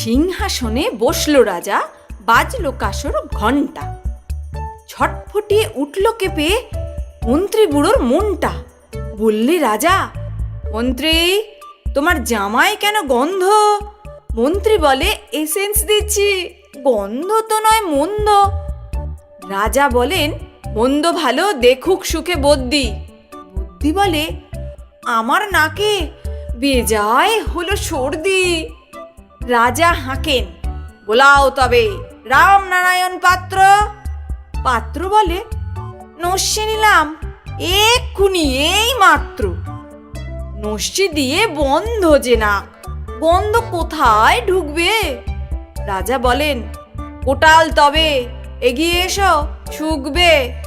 সিংহাসনে বসল রাজা, বাজল কাসর ঘণ্টা ছটফটিয়ে উঠল কেঁপে মন্ত্রী বুড়োর মনটা। বললে রাজা, মন্ত্রী, তোমার জামায় কেন গন্ধ? মন্ত্রী বলে, এসেন্স দিচ্ছি, গন্ধ তো নয়, মন্দ। রাজা বলেন, মন্দ ভালো, দেখুক সুখে বদ্যি। বুদ্ধি বলে, আমার নাকে বেজায় হলো সর্দি। রাজা হাঁকেন। বলাও তবে, রামনারায়ণ পাত্র। পাত্র বলে, নস্যি নিলাম, এক্ষুনি এই মাত্র। নস্যি দিয়ে বন্ধ যে না বন্ধ কোথায় ঢুকবে? রাজা বলেন, কোটাল তবে, এগিয়ে এসো, শুকবে।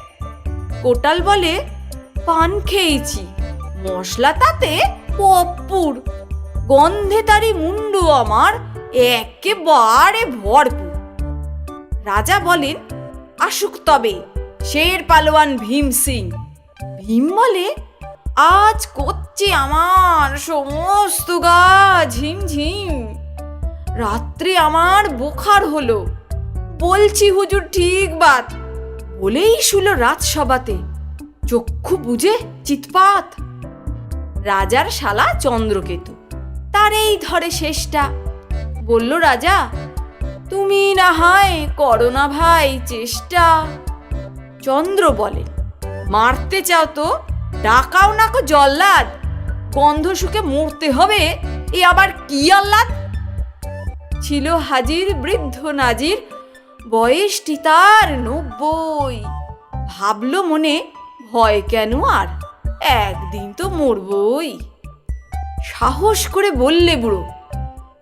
কোটাল বলে, পান খেয়েছি, মশলা তাতে কপ্পুর গন্ধে তারি মুন্ডু আমার একেবারে ভরপুর। রাজা বলেন, আসুক তবে, শের পালোয়ান ভীম সিং। ভীম বলে, আজ করছে আমার সমস্ত গা ঝিমঝিম রাত্রে আমার বোখার হলো। বলছি হুজুর, ঠিক বাত। বলেই শুলো রাজসভাতে। চক্ষু বুঝে চিৎপাত। রাজার শালা চন্দ্রকেতু। তার এই ধরে শেষটা। বলল, রাজা, তুমি না হয় করো না ভাই, চেষ্টা। চন্দ্র বলে, মারতে চাও তো? ডাকাও না কো জল্লাদ। গন্ধ শুকে মরতে হবে, এ আবার কি আহ্লাদ? ছিল হাজির বৃদ্ধ নাজির, বয়সটি তার নব্বই। ভাবলো মনে, ভয় কেন আর? একদিন তো মরবই। সাহস করে বললে, বুড়ো,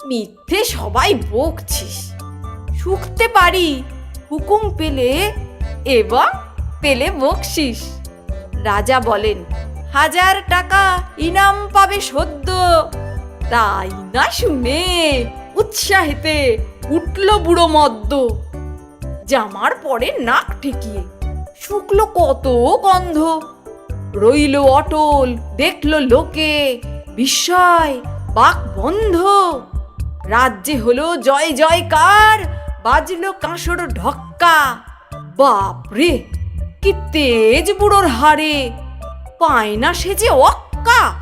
মিথ্যে সবাই বকছিস। শুকতে পারি, হুকুম পেলে এবং পেলে বকশিস। রাজা বলেন, হাজার টাকা ইনাম পাবে সদ্য। তাই না শুনে উৎসাহেতে উঠল বুড়ো মদ্য। জামার পরে নাক ঠেকিয়ে শুকলো কত গন্ধ। রইল অটল, দেখল লোকে বিস্ময়, বাক বন্ধ। রাজ্যে হলো জয় জয়কার, বাজলো কাঁসর ঢক্কা। বাপরে, কি তেজ বুড়োর হারে পায় না সে যে অক্কা।